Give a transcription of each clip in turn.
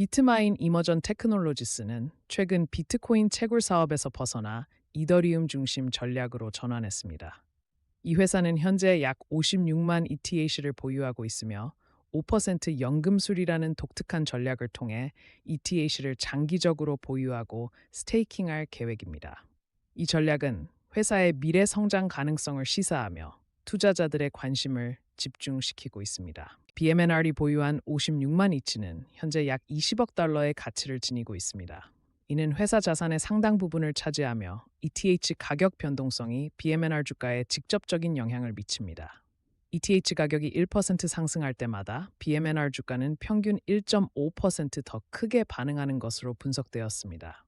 비트마인 이머전 테크놀로지스는 최근 비트코인 채굴 사업에서 벗어나 이더리움 중심 전략으로 전환했습니다. 이 회사는 현재 약 56만 ETH를 보유하고 있으며 5% 연금술이라는 독특한 전략을 통해 ETH를 장기적으로 보유하고 스테이킹할 계획입니다. 이 전략은 회사의 미래 성장 가능성을 시사하며 투자자들의 관심을 집중시키고 있습니다. BMNR이 보유한 56만 이치는 현재 약 20억 달러의 가치를 지니고 있습니다. 이는 회사 자산의 상당 부분을 차지하며 ETH 가격 변동성이 BMNR 주가에 직접적인 영향을 미칩니다. ETH 가격이 1% 상승할 때마다 BMNR 주가는 평균 1.5%더 크게 반응하는 것으로 분석되었습니다.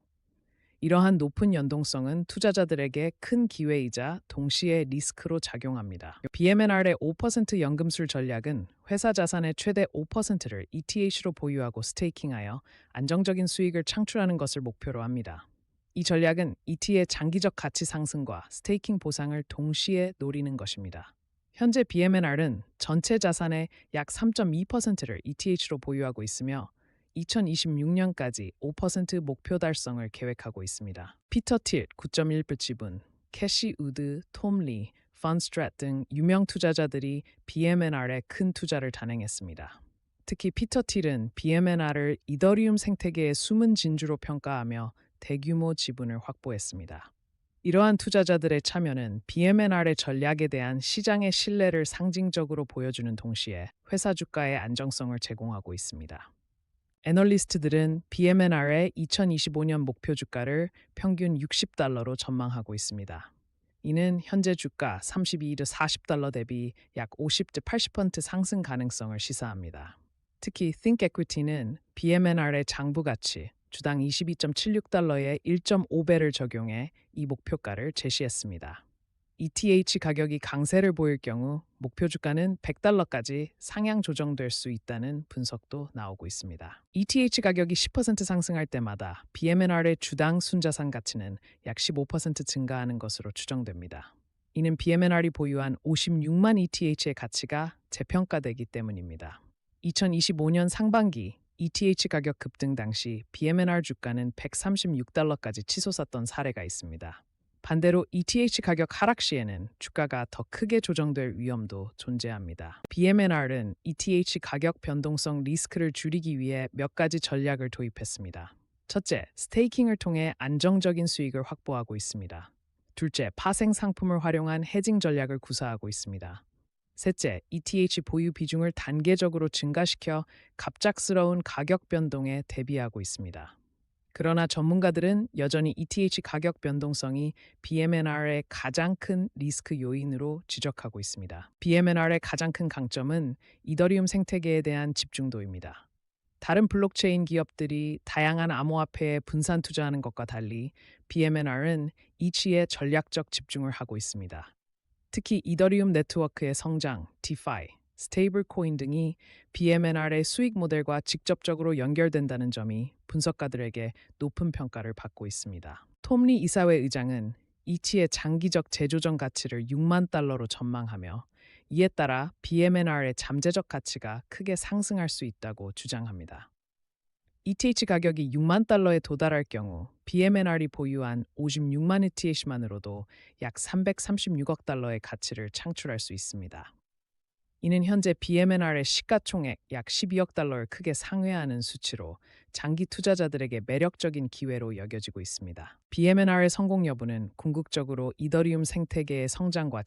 이러한 높은 연동성은 투자자들에게 큰 기회이자 동시에 리스크로 작용합니다. BMNR의 5% 연금술 전략은 회사 자산의 최대 5%를 ETH로 보유하고 스테이킹하여 안정적인 수익을 창출하는 것을 목표로 합니다. 이 전략은 ET의 장기적 가치 상승과 스테이킹 보상을 동시에 노리는 것입니다. 현재 BMNR은 전체 자산의 약 3.2%를 ETH로 보유하고 있으며 2026년까지 5% 목표 달성을 계획하고 있습니다. 피터 틸 9.1불 지분, 캐시 우드, 톰 리, 펀스트랏 등 유명 투자자들이 BMNR에 큰 투자를 단행했습니다. 특히 피터 틸은 BMNR을 이더리움 생태계의 숨은 진주로 평가하며 대규모 지분을 확보했습니다. 이러한 투자자들의 참여는 BMNR의 전략에 대한 시장의 신뢰를 상징적으로 보여주는 동시에 회사 주가의 안정성을 제공하고 있습니다. 애널리스트들은 BMNR의 2025년 목표 주가를 평균 60달러로 전망하고 있습니다. 이는 현재 주가 32드 40달러 대비 약 50대 80% 상승 가능성을 시사합니다. 특히 Think Equity는 BMNR의 장부 가치 주당 22.76달러에 1.5배를 적용해 이 목표가를 제시했습니다. ETH 가격이 강세를 보일 경우 목표 주가는 100달러까지 상향 조정될 수 있다는 분석도 나오고 있습니다. ETH 가격이 10% 상승할 때마다 BMNR의 주당 순자산 가치는 약 15% 증가하는 것으로 추정됩니다. 이는 BMNR이 보유한 56만 ETH의 가치가 재평가되기 때문입니다. 2025년 상반기 ETH 가격 급등 당시 BMNR 주가는 136달러까지 치솟았던 사례가 있습니다. 반대로 ETH 가격 하락 시에는 주가가 더 크게 조정될 위험도 존재합니다. BMNR은 ETH 가격 변동성 리스크를 줄이기 위해 몇 가지 전략을 도입했습니다. 첫째, 스테이킹을 통해 안정적인 수익을 확보하고 있습니다. 둘째, 파생 상품을 활용한 해징 전략을 구사하고 있습니다. 셋째, ETH 보유 비중을 단계적으로 증가시켜 갑작스러운 가격 변동에 대비하고 있습니다. 그러나 전문가들은 여전히 ETH 가격 변동성이 BMNR의 가장 큰 리스크 요인으로 지적하고 있습니다. BMNR의 가장 큰 강점은 이더리움 생태계에 대한 집중도입니다. 다른 블록체인 기업들이 다양한 암호화폐에 분산 투자하는 것과 달리 BMNR은 이치에 전략적 집중을 하고 있습니다. 특히 이더리움 네트워크의 성장, DeFi, 스테이블 코인 등이 BMNR의 수익 모델과 직접적으로 연결된다는 점이 분석가들에게 높은 평가를 받고 있습니다. 톰리 이사회 의장은 이치의 장기적 재조정 가치를 6만 달러로 전망하며 이에 따라 BMNR의 잠재적 가치가 크게 상승할 수 있다고 주장합니다. ETH 가격이 6만 달러에 도달할 경우 BMNR이 보유한 56만 ETH만으로도 약 336억 달러의 가치를 창출할 수 있습니다. 이는 현재 BMNR의 시가총액 약 12억 달러를 크게 상회하는 수치로 장기 투자자들에게 매력적인 기회로 여겨지고 있습니다. BMNR의 성공 여부는 궁극적으로 이더리움 생태계의 성장과